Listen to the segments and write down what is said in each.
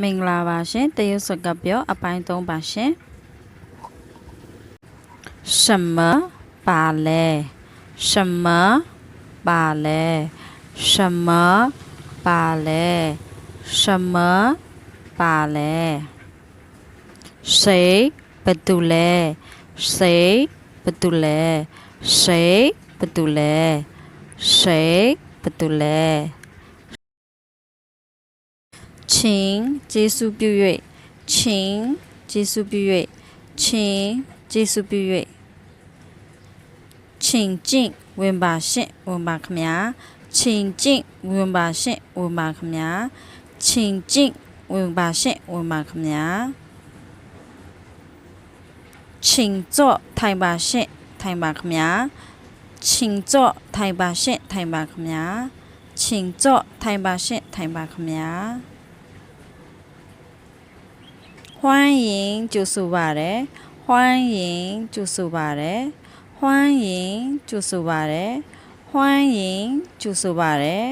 မင်္ဂလာပါရှင်တရုတ်စကားပြောအပိုင်း3ပါရှင်什么ပါလဲ什么ပါလဲ什么ပါလဲ什么ပါလဲ谁ဘယ်သူလဲ谁ဘယ်သူလဲ谁ဘယ်သူလဲ谁ဘယ်သူလဲ ချင်းကျေးဇူးပြု၍ချင်းကျေးဇူးပြု၍ချင်းကျေးဇူးပြု၍ချင်းကျင့်ဝင်ပါရှင့်ဝင်ပါခမညာချင်းကျင့်ဝင်ပါရှင့်ဝင်ပါခမညာချင်းကျင့်ဝင်ပါရှင့်ဝင်ပါခမညာချင်းကြော့ထိုင်ပါရှင့်ထိုင်ပါခမညာချင်းကြော့ထိုင်ပါရှင့်ထိုင်ပါခမညာချင်းကြော့ထိုင်ပါရှင့်ထိုင်ပါခမညာ ဟွမ်းရင်ကျူဆိုပါတယ်ဟွမ်းရင်ကျူဆိုပါတယ်ဟွမ်းရင်ကျူဆိုပါတယ်ဟွမ်းရင်ကျူဆိုပါတယ်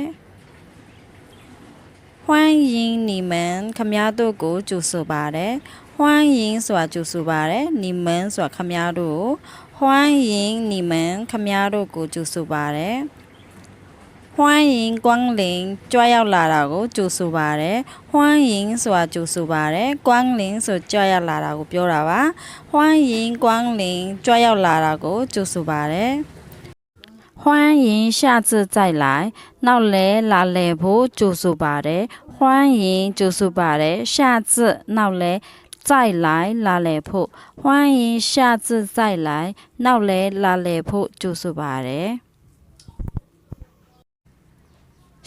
ဟွမ်းရင်နီမန်ခမည်းတော်ကိုကျူဆိုပါတယ်ဟွမ်းရင်ဆိုတာကျူဆိုပါတယ်နီမန်ဆိုတာခမည်းတော်ကိုဟွမ်းရင်နီမန်ခမည်းတော်ကိုကျူဆိုပါတယ် 欢迎光临ကြွားရောက်လာတာကိုကြိုဆိုပါရယ်欢迎ဆိုတာကြိုဆိုပါရယ်光临ဆိုကြွားရောက်လာတာကိုပြောတာပါ欢迎光临ကြွားရောက်လာတာကိုကြိုဆိုပါရယ်欢迎下次再来နောက်လဲလာလဲဖို့ကြိုဆိုပါတယ်欢迎ကြိုဆိုပါတယ်下次နောက်လဲ再来လာလဲဖို့欢迎下次再来နောက်လဲလာလဲဖို့ကြိုဆိုပါတယ်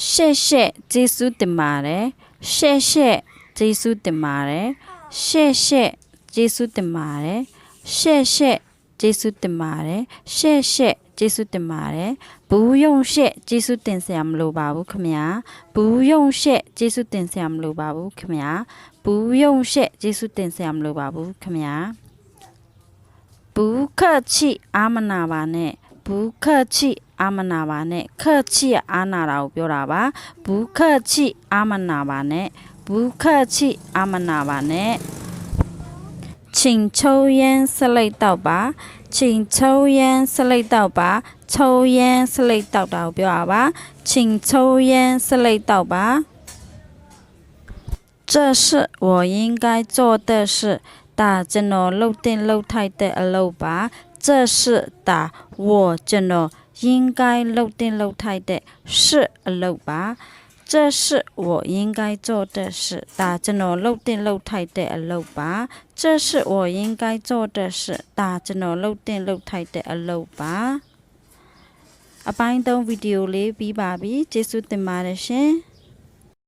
ရှေ့ရှေ့ကျေးဇူးတင်ပါတယ်ရှေ့ရှေ့ကျေးဇူးတင်ပါတယ်ရှေ့ရှေ့ကျေးဇူးတင်ပါတယ်ရှေ့ရှေ့ကျေးဇူးတင်ပါတယ်ရှေ့ရှေ့ကျေးဇူးတင်ပါတယ်ဘူးယုံရှေ့ကျေးဇူးတင်စရာမလိုပါဘူးခမညာဘူးယုံရှေ့ကျေးဇူးတင်စရာမလိုပါဘူးခမညာဘူးယုံရှေ့ကျေးဇူးတင်စရာမလိုပါဘူးခမညာဘူးခက်ချိအာမနာပါနဲ့ဘူးခက်ချိ အာမနာပါနဲ့ခက်ချိအာနာတာကိုပြောတာပါဘူးခက်ချိအာမနာပါနဲ့ဘူးခက်ချိအာမနာပါနဲ့请抽烟是累到吧请抽烟是累到吧抽烟是累到တာကိုပြောတာပါ请抽烟是累到吧这是我应该做的事ဒါကျွန်တော်လှုပ်တင်လှုပ်ထိုက်တဲ့အလုပ်ပါ这是ဒါ我ကျွန်တော် 应该လှုပ်တင်လှုပ်ထိုက်တဲ့是အလုပ်ပါ这是我应该做的事ဒါကျွန်တော်လှုပ်တင်လှုပ်ထိုက်တဲ့အလုပ်ပါ这是我应该做的事ဒါကျွန်တော်လှုပ်တင်လှုပ်ထိုက်တဲ့အလုပ်ပါအပိုင်း3ဗီဒီယိုလေးပြီးပါပြီကျေးဇူးတင်ပါတယ်ရှင်